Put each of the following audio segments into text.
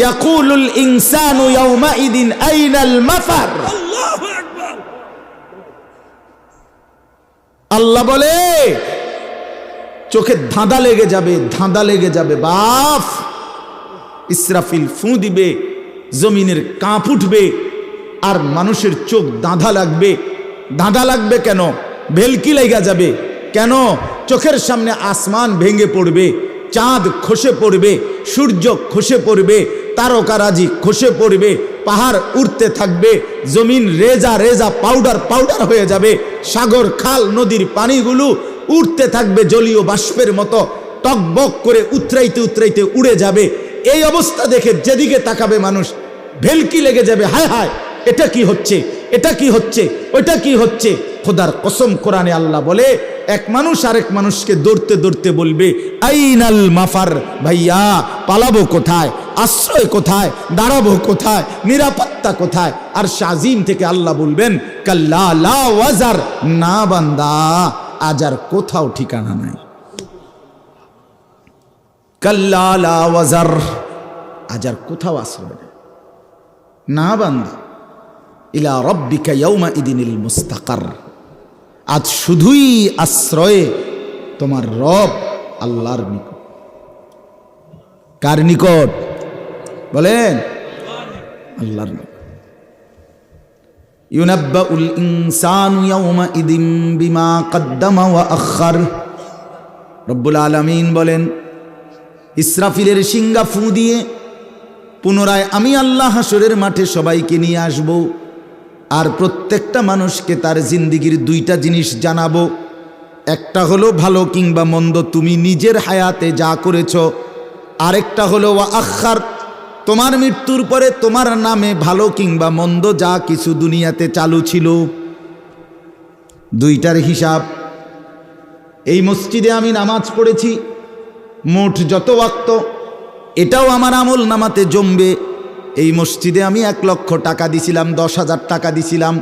ইয়াকুলুল ইনসানু ইয়াউমাইদিন আইনাল মাফার। আল্লাহ বলে চোখে ধাঁধা লেগে যাবে ধাঁধা লেগে যাবে বাপ ইসরাফিল ফু দিবে জমিনের কাঁপ উঠবে আর মানুষের চোখ দাঁধা লাগবে। দাঁধা লাগবে কেন? ভেলকি লেগা যাবে। কেন? চোখের সামনে আসমান ভেঙে পড়বে চাঁদ খসে পড়বে সূর্য খসে পড়বে তারকারাজি খসে পড়বে, পাহাড় উঠতে থাকবে, জমিন রেজা রেজা পাউডার পাউডার হয়ে যাবে, সাগর, খাল, নদীর পানিগুলো উঠতে থাকবে জলীয় বাষ্পের মতো, টকবক করে উতরাইতে উতরাইতে উড়ে যাবে। এই অবস্থা দেখে যেদিকে তাকাবে মানুষ, ভেলকি লেগে যাবে, হায় হায়, এটা কি হচ্ছে? এটা কি হচ্ছে? ওইটা কি হচ্ছে? খোদার কসম কোরআনে আল্লাহ বলে, এক মানুষ আরেক মানুষকে দৌড়তে দৌড়তে বলবে, আইনাল মাফার ভাইয়া, পালাবো কোথায়? আশ্রয় কোথায়? দাঁড়াবো কোথায়? নিরাপত্তা কোথায়? আর শাজিম থেকে আল্লাহ বলবেন, কাল্লা লা ওয়াজার, না বান্দা, আজ আর কোথাও ঠিকানা নাই। কাল্লা লা ওয়াজার, আজ আর কোথাও আশ্রয় না বান্দা ইলা রব্বিকা ইয়ৌমা ইদিনিল মুস্তাকার। আজ শুধুই আশ্রয়ে তোমার রব আল্লাহর নিকট। কার নিকট? বলেন, আল্লাহর নিকট। ইয়াউমা ইদিম বিমা কদ্দামা ওয়া আখার রব্বুল আলামিন বলেন, ইসরাফিলের সিঙ্গা ফু দিয়ে পুনরায় আমি আল্লাহ হাসরের মাঠে সবাইকে নিয়ে আসব। আর প্রত্যেকটা মানুষকে তার জিন্দিগির দুইটা জিনিস জানাব। একটা হলো, ভালো কিংবা মন্দ, তুমি নিজের হায়াতে যা করেছ। আরেকটা হলো আখার তোমার মৃত্যুর পরে তোমার নামে ভালো কিংবা মন্দ যা কিছু দুনিয়াতে চালু ছিল। দুইটার হিসাব, এই মসজিদে আমি নামাজ পড়েছি, মোট যত ওয়াক্ত, এটাও আমার আমল নামাতে জমবে। এই মসজিদে আমি এক লক্ষ টাকা দিছিলাম, দশ হাজার টাকা দিছিলাম।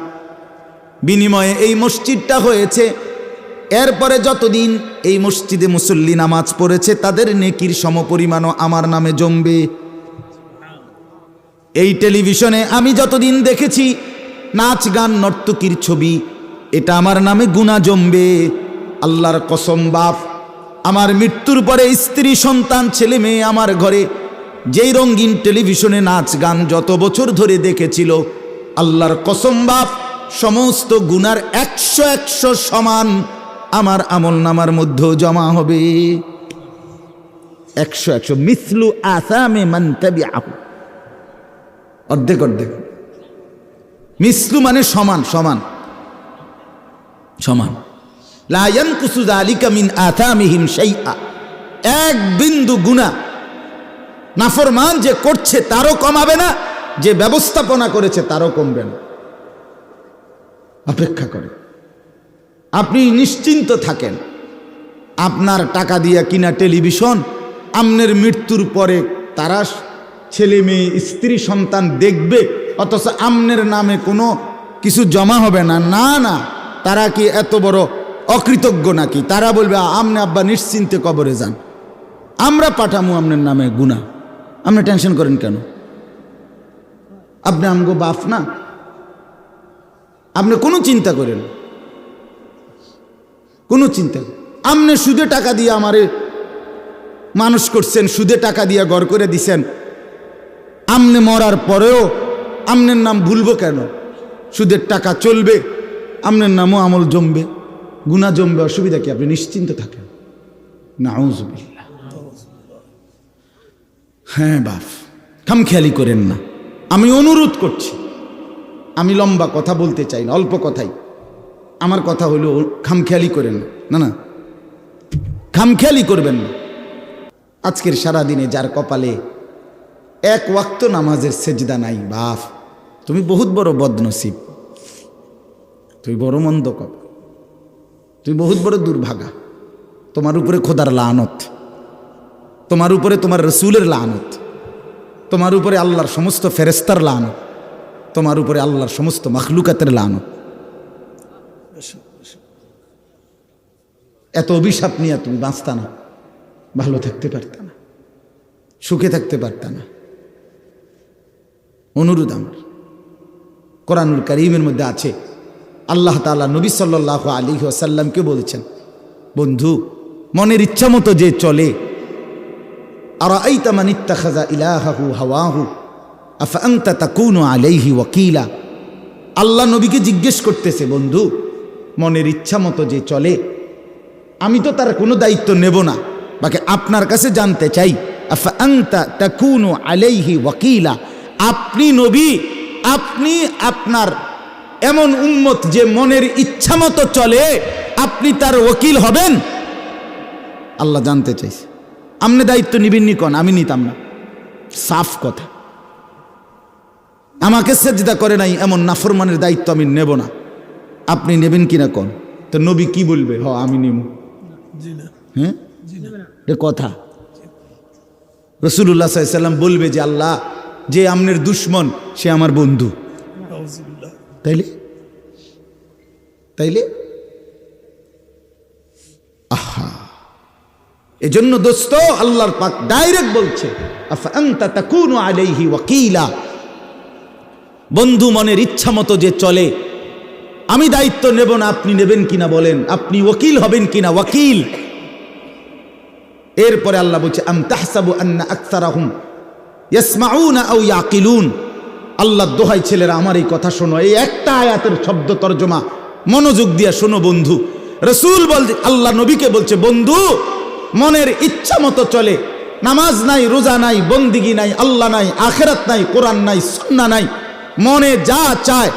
বিনিময়ে এই মসজিদটা হয়েছে। এরপরে যতদিন এই মসজিদে মুসল্লি নামাজ পড়েছে, তাদের নেকির সমপরিমাণও আমার নামে জমবে। এই টেলিভিশনে আমি যতদিন দেখেছি, নাচ গান নর্তকীর ছবি, এটা আমার নামে গুণা জমবে। আল্লাহর কসম, বাপ, আমার মৃত্যুর পরে স্ত্রী, সন্তান, ছেলে, মেয়ে আমার ঘরে যেই রঙিন টেলিভিশনে নাচ গান যত বছর ধরে দেখেছিল, আল্লাহর কসম বাপ, সমস্ত গুনার একশো একশো সমান আমার আমল নামার মধ্যেও জমা হবে। একশো একশো মিসলু আসামে মান্তাবি আহু অর্ধেক অর্ধেক। মিসলু মানে সমান সমান। সমান। লায়ন কুসুদ আলিকা মিন আথামিহিম সেইআ এক বিন্দু গুণা নাফরমান যে করছে তারও কমাবে না, যে ব্যবস্থাপনা করেছে তারও কমবে না। অপেক্ষা করে আপনি নিশ্চিন্ত থাকেন, আপনার টাকা দিয়া কিনা টেলিভিশন, আমনের মৃত্যুর পরে তারা ছেলে মেয়ে, স্ত্রী, সন্তান দেখবে, অথচ আমনের নামে কোনো কিছু জমা হবে না। না না, তারা কি এত বড় অকৃতজ্ঞ নাকি? তারা বলবে আমনে আব্বা নিশ্চিন্তে কবরে যান। আমরা পাঠামু আমনের নামে গুণা আপনি টেনশন করেন কেন? আপনি আমগো বাপ না? আপনি কোনো চিন্তা করেন কোনো চিন্তা আপনি সুদে টাকা দিয়ে আমারে মানুষ করছেন, সুদে টাকা দিয়ে গড় করে দিছেন। আমনে মরার পরেও আমনের নাম ভুলবো কেন? সুদের টাকা চলবে আমনের নামও আমল জমবে। গুণা জমবে, অসুবিধা কি? আপনি নিশ্চিন্ত থাকেন। নাউজুবিল্লাহ। হ্যাঁ বাপ খামখেয়ালি করেন না। আমি অনুরোধ করছি। আমি লম্বা কথা বলতে চাই না, অল্প কথাই। আমার কথা হলো, খামখেয়ালি করেন না। না খামখেয়ালি করবেন না। আজকের সারা দিনে যার কপালে এক ওয়াক্ত নামাজের সেজদা নাই বাপ তুমি বহুত বড় বদনসিব। তুই বড় মন্দ কপ তুই বহুত বড় দুর্ভাগা। তোমার উপরে খোদার লানত। তোমার উপরে তোমার রসুলের লানত, তোমার উপরে আল্লাহর সমস্ত ফেরেস্তার লানত, তোমার উপরে আল্লাহর সমস্ত মখলুকাতের লানত। এত অভিশাপ নিয়ে তুমি বাঁচতা না, ভালো থাকতে পারত না, সুখে থাকতে পারত না। অনুরোধ আমার, কোরআনুল করিমের মধ্যে আছে, আল্লাহ তালা নবী সাল্লাহ আলী আসাল্লামকে বলেছেন, বন্ধু, মনের ইচ্ছা মতো যে চলে আর খাজা ইলাহাহু হাওয়াহু আলাইহি আল্লাহ নবীকে জিজ্ঞেস করতেছে, বন্ধু, মনের ইচ্ছা মতো যে চলে, আমি তো তার কোনো দায়িত্ব নেব না, বাকি আপনার কাছে জানতে চাই। আলাইহি ওয়াকিলা, আপনি নবী, আপনি আপনার এমন উম্মত যে মনের ইচ্ছা মতো চলে, আপনি তার ওকিল হবেন? আল্লাহ জানতে চাইছে। আপনি দায়িত্ব নিবেন নি কন? আমি নিতাম না। সাফ কথা। আমাকে সেজদা করে নাই এমন নাফরমানের দায়িত্ব আমি নেব না। আপনি নেবেন কিনা কন? তো নবী কি বলবে? হ আমি নেব। হ্যাঁ? এ কথা। রসুল্লাহ সাল্লাম বলবে যে আল্লাহ যে আমনের দুশ্মন সে আমার বন্ধু। তাইলে? তাইলে? আহা। এজন্য দোস্ত, আল্লাহর পাক ডাইরেক্ট বলছে বন্ধু মনের ইচ্ছা মতো যে চলে, আমি দায়িত্ব নেব না আপনি নেবেন কিনা বলেন, আপনি ওকিল হবেন কিনা ওয়াকিল। এরপরে আল্লাহ বলছে আল্লাহ দোহাই ছেলেরা, আমার এই কথা শোনো, এই একটা আয়াতের শব্দ তর্জমা, মনোযোগ দিয়া শোনো বন্ধু। রসুল বল, আল্লাহ নবীকে বলছে, বন্ধু মনের ইচ্ছা মতো চলে। নামাজ নাই, রোজা নাই, বন্দিগি নাই, আল্লাহ নাই, আখেরাত নাই, কোরআন নাই সন্না নাই। মনে যা চায়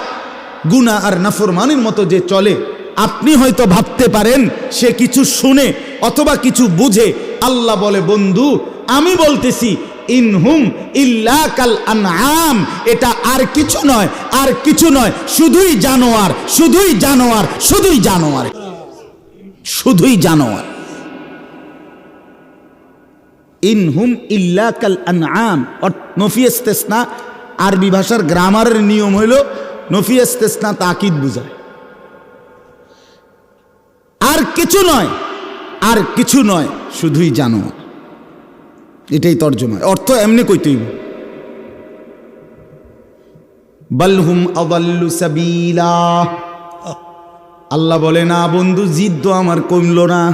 গুনা আর নাফরমানির মতো যে চলে। আপনি হয়তো ভাবতে পারেন, সে কিছু শুনে অথবা কিছু বুঝে। আল্লাহ বলে, বন্ধু, আমি বলতেছি, ইনহুম ইল্লা কাল আনআম। এটা আর কিছু নয়, আর কিছু নয়, শুধুই জানোয়ার শুধুই জানোয়ার শুধুই জানোয়ার। শুধুই জানোয়ার। ইনহুম ইল্লা কাল আনআম। নফি ইস্তেসনা, আরবি ভাষার গ্রামারের নিয়ম হইল, নফি ইস্তেসনা তাকিদ বুঝায়। আর কিছু নয়, আর কিছু নয়, শুধুই জানো। এটাই তর্জমা। অর্থ এমনি কইতেই বালহুম আদাল্লু সাবিলা। আল্লাহ বলে, না বন্ধু জিদ তো আমার কমল না।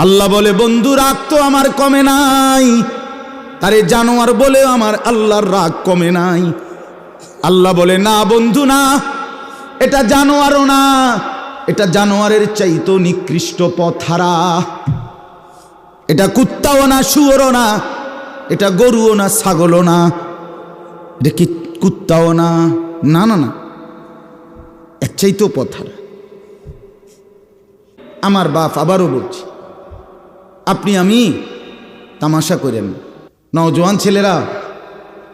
আল্লাহ বলে, বন্ধু, রাগ তো আমার কমে নাই। আরে জানোয়ার বলে, আমার আল্লাহর রাগ কমে নাই। আল্লাহ বলে, না বন্ধু, না, এটা জানোয়ারও না। এটা জানোয়ারের চাইতো নিকৃষ্ট পথারা এটা কুত্তাও না, শুয়োরও না। এটা গরুও না, ছাগলও না। কি কুত্তাও না? না না না। এর চাইতেও পথারা আমার বাপ আবারও বলছি আপনি, আমি তামাশা করেন। নজওয়ান ছেলেরা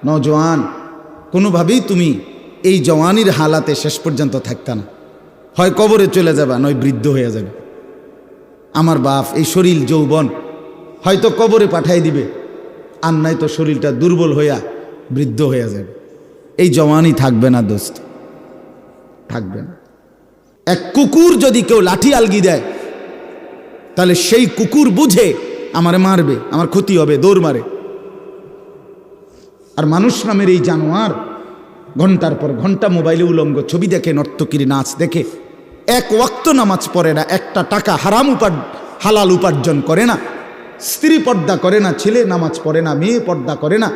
নজওয়ান কোনোভাবেই তুমি এই জওয়ানির হালাতে শেষ পর্যন্ত থাকতা না। হয় কবরে চলে যাবা, নয় বৃদ্ধ হয়ে যাবে। আমার বাপ, এই শরীর যৌবন, হয়তো কবরে পাঠাই দিবে, আর নাই তো শরীরটা দুর্বল হইয়া বৃদ্ধ হয়ে যাবে। এই জওয়ানি থাকবে না দোস্ত, থাকবে না। এক কুকুর যদি কেউ লাঠি আলগি দেয় তাহলে সেই কুকুর বুঝে আমারে মারবে, আমার ক্ষতি হবে, দৌড় মারে। আর মানুষ নামের এই জানোয়ার ঘণ্টার পর ঘণ্টা মোবাইলে উলঙ্গ ছবি দেখে, নর্তকির নাচ দেখে, এক ওয়াক্ত নামাজ পড়ে না, একটা টাকা হারাম উপার, হালাল উপার্জন করে না, স্ত্রী পর্দা করে না, ছেলে নামাজ পড়ে না, মেয়ে পর্দা করে না,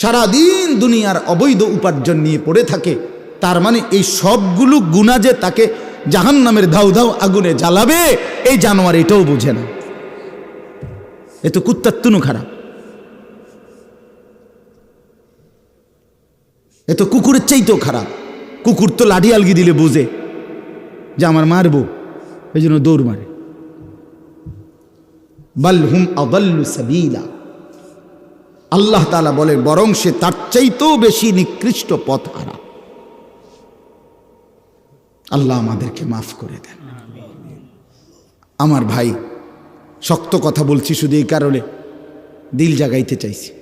সারাদিন দুনিয়ার অবৈধ উপার্জন নিয়ে পড়ে থাকে, তার মানে এই সবগুলো গুণা যে তাকে জাহান নামের ধাউ ধাউ আগুনে জ্বালাবে, এই জানোয়ার এটাও বোঝে না। এ তো কুত্তার তুনু খারাপ। এ তো কুকুরের চাইতেও খারাপ। কুকুর তো লাঠি আলগি দিলে বুঝে যে আমার মারবো, এই জন্য দৌড় মারে। বালহুম আদাল্লু সাবিলা। আল্লাহ তালা বলে বরং সে তার চাইতেও বেশি নিকৃষ্ট পথ হারা আল্লাহ আমাদেরকে মাফ করে দেন। আমার ভাই, শক্ত কথা বলছি শুধু এই কারণে দিল জাগাইতে চাইছি।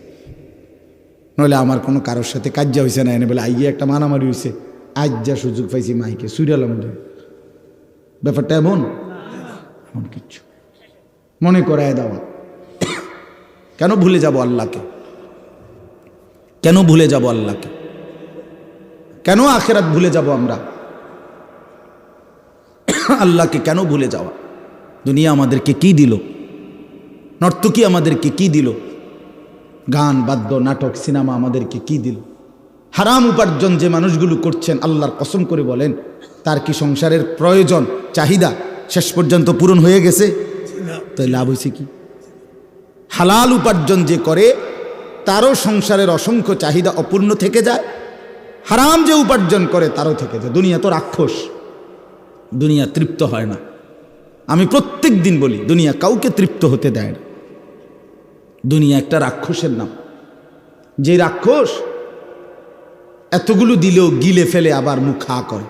নইলে আমার কোনো কারোর সাথে কাজ্যা হয়েছে না, এনে বলে, আইয়ে, একটা মারামারি হয়েছে আজ যা সুযোগ পাইছি মাইকে সুইরাল আমাদের ব্যাপারটা এমন? এমন কিচ্ছু। মনে করায় দেওয়া কেন ভুলে যাব আল্লাহকে? কেন ভুলে যাব আল্লাহকে? কেন আখেরাত ভুলে যাব আমরা? আল্লাহকে কেন ভুলে যাওয়া? দুনিয়া আমাদেরকে কি দিল? নর্তকী আমাদেরকে কি দিল? গান, বাদ্য, নাটক, সিনেমা আমাদেরকে কি দিল? হারাম উপার্জন যে মানুষগুলো করছেন, আল্লাহর কসম করে বলেন, তার কি সংসারের প্রয়োজন, চাহিদা শেষ পর্যন্ত পূরণ হয়ে গেছে? তাই লাভ হয়েছে কি? হালাল উপার্জন যে করে, তারও সংসারের অসংখ্য চাহিদা অপূর্ণ থেকে যায়। হারাম যে উপার্জন করে, তারও থেকে যায়। দুনিয়া তো রাক্ষস। দুনিয়া তৃপ্ত হয় না। আমি প্রত্যেক দিন বলি, দুনিয়া কাউকে তৃপ্ত হতে দেয় না। দুনিয়া একটা রাক্ষসের নাম। যে রাক্ষস এতগুলো দিলেও গিলে ফেলে আবার মুখ হা করে।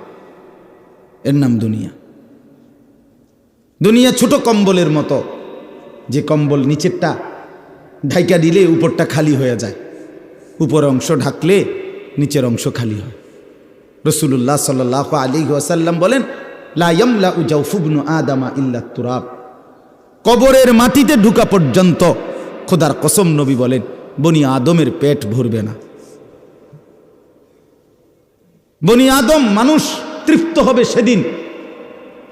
এর নাম দুনিয়া। দুনিয়া ছোট কম্বলের মতো। যে কম্বল নিচেরটা ঢাইকা দিলে উপরটা খালি হয়ে যায়। উপর অংশ ঢাকলে নিচের অংশ খালি হয়। রসুল্লাহ সাল্লাহ আলী ওয়াসাল্লাম বলেন কবরের মাটিতে ঢুকা পর্যন্ত খোদার কসম নবী বলেন, বনি আদমের পেট ভরবে না। বনি আদম মানুষ তৃপ্ত হবে সেদিন,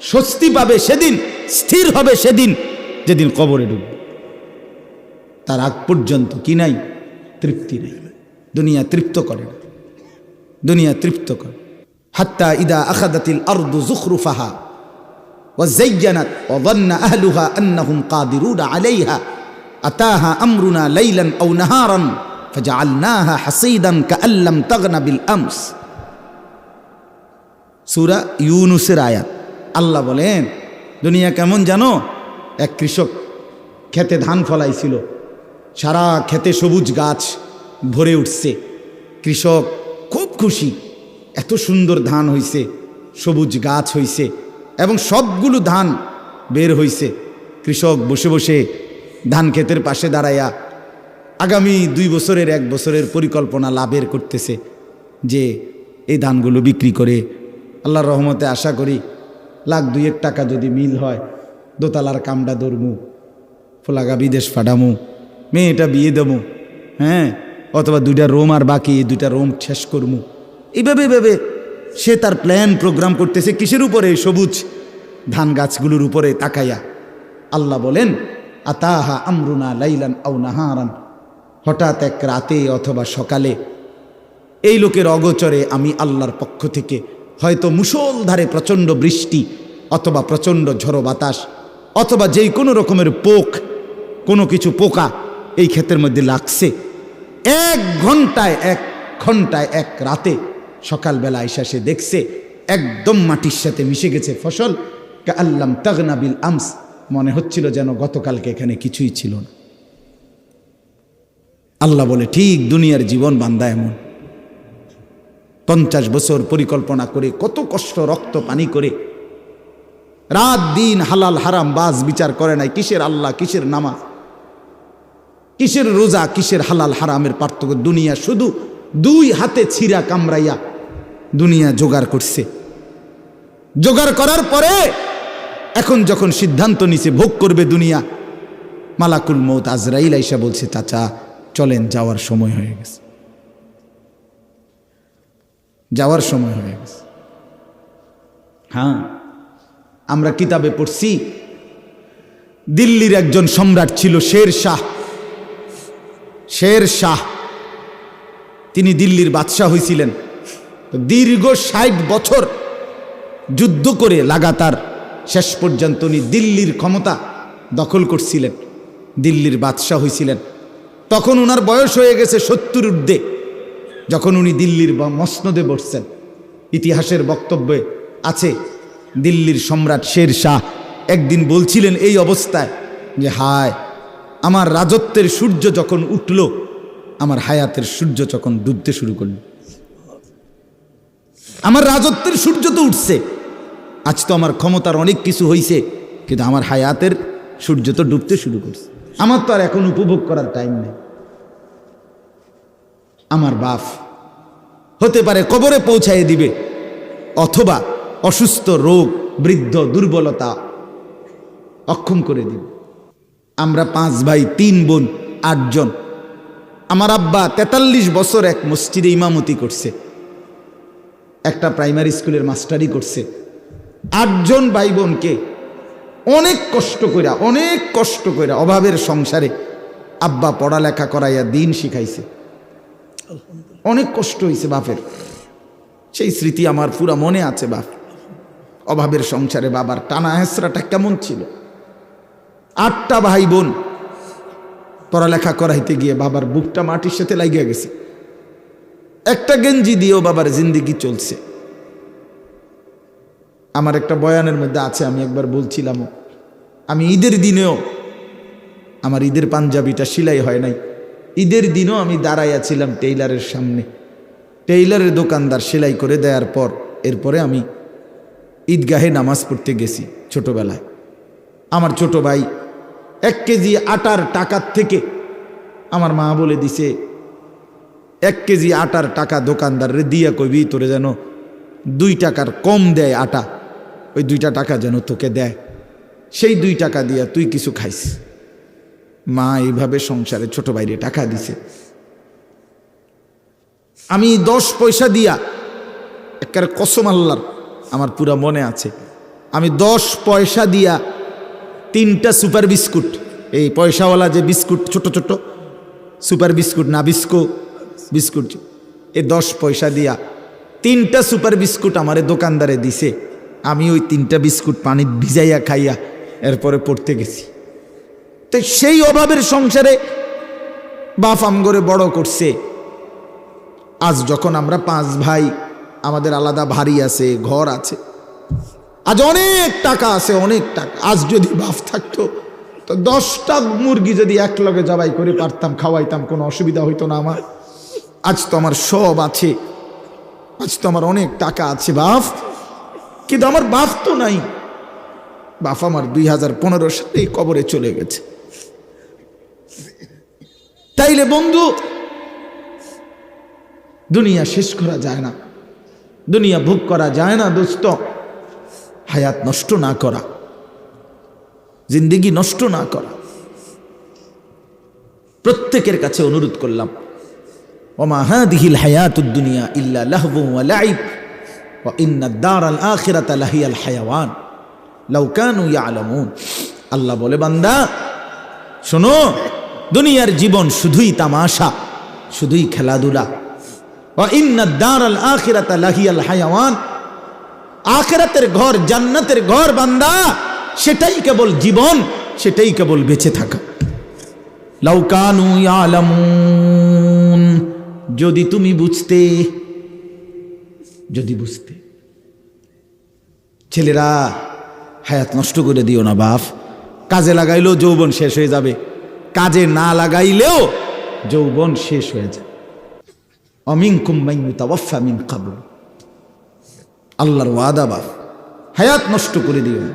স্বস্তি পাবে সেদিন, স্থির হবে সেদিন, যেদিন কবরে ঢুকবে। তার আগ পর্যন্ত কি নাই? তৃপ্তি নাই। দুনিয়া তৃপ্ত করে না। দুনিয়া তৃপ্ত করে। হাত্তা ইদা আখাদাতিল আরদু জুখরুফাহা وزينت وظن أهلها أنهم قادرون عليها أتاها أمرنا ليلا أو نهارا فجعلناها حصيدا كأن لم تغن بالأمس সুরা ইউনুসের আয়াত আল্লাহ বলেন দুনিয়া কেমন জানো এক কৃষক খেতে ধান ফলাইছিল সারা খেতে সবুজ গাছ ভরে উঠছে কৃষক খুব খুশি এত সুন্দর ধান হইছে, সবুজ গাছ হইছে এবং সবগুলো ধান বের হইছে। কৃষক বসে বসে ধান ক্ষেতের পাশে দাঁড়াইয়া আগামী দুই বছরের, এক বছরের পরিকল্পনা লাভের করতেছে যে এই ধানগুলো বিক্রি করে আল্লাহর রহমতে আশা করি লাখ দুইয়েক টাকা যদি মিল হয়, দোতলার কামড়া দৌড়মু ফোলাগা বিদেশ ফাটামু, মেয়েটা বিয়ে দেবো হ্যাঁ? অথবা দুইটা রোম আর বাকি, এই দুইটা রোম শেষ করমু। এইভাবে এভাবে সে তার প্ল্যান প্রোগ্রাম করতেছে কিসের উপরে? সবুজ ধান গাছগুলোর উপরে তাকাইয়া। আল্লাহ বলেন, আতাহা আমরুনা লাইলান আউ নাহারান। হঠাৎ এক রাতে অথবা সকালে এই লোকের অগোচরে আমি আল্লাহর পক্ষ থেকে হয়তো মুষলধারে প্রচণ্ড বৃষ্টি অথবা প্রচণ্ড ঝড়ো বাতাস অথবা যেই কোনো রকমের পোক, কোনো কিছু পোকা এই ক্ষেতের মধ্যে লাগছে। এক ঘন্টায় এক ঘন্টায়, এক রাতে সকালবেলা এসে সে দেখছে একদম মাটির সাথে মিশে গেছে ফসল। আল্লাম তাগনাবিল আমস। মনে হচ্ছিল যেন গতকালকে এখানে কিছুই ছিল না। আল্লাহ বলে, ঠিক দুনিয়ার জীবন বান্দা এমন। পঞ্চাশ বছর পরিকল্পনা করে, কত কষ্ট রক্ত পানি করে, রাত দিন হালাল হারাম বাজ বিচার করে নাই, কিসের আল্লাহ, কিসের নামাজ? কিসের রোজা, কিসের হালাল হারামের পার্থক্য? দুনিয়া শুধু দুই হাতে ছিঁড়া কামড়াইয়া দুনিয়া জোগাড় করছে। জোগাড় করার পরে এখন যখন সিদ্ধান্ত নিছে, ভোগ করবে দুনিয়া, মালাকুল মৌত আজরাইল আইসা বলছে, চাচা, চলেন, যাওয়ার সময় হয়ে গেছে। যাওয়ার সময় হয়ে গেছে। হ্যাঁ আমরা কিতাবে পড়ছি, দিল্লির একজন সম্রাট ছিল শের শাহ। শের শাহ, তিনি দিল্লির বাদশাহ হয়েছিলেন দীর্ঘ ষাট বছর যুদ্ধ করে লাগাতার শেষ পর্যন্ত উনি দিল্লির ক্ষমতা দখল করছিলেন, দিল্লির বাদশাহ হয়েছিলেন তখন ওনার বয়স হয়ে গেছে সত্তর ঊর্ধ্বে, যখন উনি দিল্লির মসনদে বসছেন। ইতিহাসের বক্তব্যে আছে, দিল্লির সম্রাট শের শাহ একদিন বলছিলেন এই অবস্থায় যে, হায়, আমার রাজত্বের সূর্য যখন উঠল, আমার হায়াতের সূর্য যখন ডুবতে শুরু করল। আমার রাজত্বের সূর্য তো উঠছে। আজ তো আমার ক্ষমতার অনেক কিছু হয়েছে কিন্তু আমার হায়াতের সূর্য তো ডুবতে শুরু করছে। আমার তো আর এখন উপভোগ করার টাইম নেই। আমার বাপ হতে পারে কবরে পৌঁছায় দিবে, অথবা অসুস্থ, রোগ, বৃদ্ধ, দুর্বলতা অক্ষম করে দিবে। আমরা পাঁচ ভাই, তিন বোন, আটজন। আমার আব্বা তেতাল্লিশ বছর এক মসজিদে ইমামতি করছে। একটা প্রাইমারি স্কুলের মাস্টারি করছে। আটজন ভাই বোনকে অনেক কষ্ট কইরা অনেক কষ্ট কইরা অভাবের সংসারে আব্বা পড়ালেখা করাইয়া দিন শিখাইছে। অনেক কষ্ট হয়েছে বাপের। সেই স্মৃতি আমার পুরা মনে আছে বাপ। অভাবের সংসারে বাবার টানা হেসরাটা কেমন ছিল। আটটা ভাই বোন পড়ালেখা করাইতে গিয়ে বাবার বুকটা মাটির সাথে লাগিয়ে গেছে। একটা গেঞ্জি দিয়েও বাবার জিন্দিগি চলছে। আমার একটা বয়ানের মধ্যে আছে, আমি একবার বলছিলাম, আমি ঈদের দিনেও, আমার ঈদের পাঞ্জাবিটা সেলাই হয় নাই। ঈদের দিনও আমি দাঁড়াইয়াছিলাম টেইলারের সামনে। টেইলারের দোকানদার সেলাই করে দেওয়ার পর, এরপরে আমি ঈদগাহে নামাজ পড়তে গেছি ছোটবেলায়। আমার ছোট ভাই এক কেজি আটার টাকার থেকে আমার মা বলে দিছে এক কেজি আটার টাকা দোকানদারে দিয়া কইবি, তোরে যেন দুই টাকার কম দেয় আটা। ওই দুইটা টাকা যেন তোকে দেয়। সেই দুই টাকা দিয়া তুই কিছু খাইস। মা এইভাবে সংসারে ছোট বাইরে টাকা দিছে। আমি দশ পয়সা দিয়া একের কসম আল্লাহর, আমার পুরা মনে আছে। আমি দশ পয়সা দিয়া তিনটা সুপার বিস্কুট, এই পয়সাওয়ালা যে বিস্কুট, ছোট ছোট, সুপার বিস্কুট না বিস্কো বিস্কুট। এ দশ পয়সা দিয়া তিনটা সুপার বিস্কুট আমারে দোকানদারে দিছে। আমি ওই তিনটা বিস্কুট পানি ভিজাইয়া খাইয়া এরপরে পড়তে গেছি। তো সেই অভাবের সংসারে বাপ আমগরে বড় করছে। আজ যখন আমরা পাঁচ ভাই, আমাদের আলাদা ভারী আছে, ঘর আছে, আজ অনেক টাকা আছে, অনেক টাকা। আজ যদি বাপ থাকতো, তো দশটা মুরগি যদি এক লগে জবাই করে পারতাম, খাওয়াইতাম, কোনো অসুবিধা হইতো না আমার। আজ তো আমার সব আছে। আজ তো আমার অনেক টাকা আছে, বাপ। কিন্তু আমার বাপ তো নাই। বাপ আমার দুই হাজার পনেরো সালে কবরে চলে গেছে। তাইলে বন্ধু, দুনিয়া শেষ করা যায় না। দুনিয়া ভোগ করা যায় না, দোস্ত। হায়াত নষ্ট না করা। জিন্দিগি নষ্ট না করা। প্রত্যেকের কাছে অনুরোধ করলাম। আল্লাহ বলে, বান্দা, শোনো, দুনিয়ার জীবন শুধুই তামাশা, শুধুই খেলাধুলা। ওয়া আখেরাতের ঘর, জান্নাতের ঘর, বান্দা, সেটাই কেবল জীবন, সেটাই কেবল বেঁচে থাকা। লাউকানু ইয়ালামুন। যদি তুমি বুঝতে, যদি বুঝতে। ছেলেরা, হায়াত নষ্ট করে দিও না বাপ। কাজে লাগাইলেও যৌবন শেষ হয়ে যাবে। কাজে না লাগাইলেও যৌবন শেষ হয়ে যাবে। অমিন কুম্মাইমুতাওয়াফা মিন কাবল আল্লাহর ওয়াদা বাপ। হায়াত নষ্ট করে দিও না।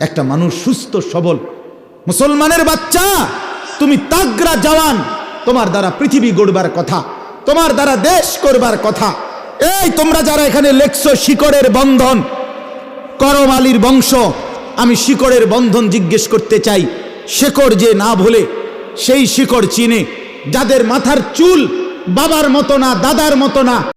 একটা মানুষ সুস্থ, সবল, মুসলমানের বাচ্চা, তুমি তাগরা জওয়ান, তোমার দ্বারা পৃথিবী গড়বার কথা। তোমার দ্বারা দেশ করবার কথা। এই তোমরা যারা এখানে লেখছো শিকড়ের বন্ধন করম বংশ, আমি শিকড়ের বন্ধন জিজ্ঞেস করতে চাই শেকড় যে না ভুলে, সেই শিকড় চিনে। যাদের মাথার চুল বাবার মতো না, দাদার মতো না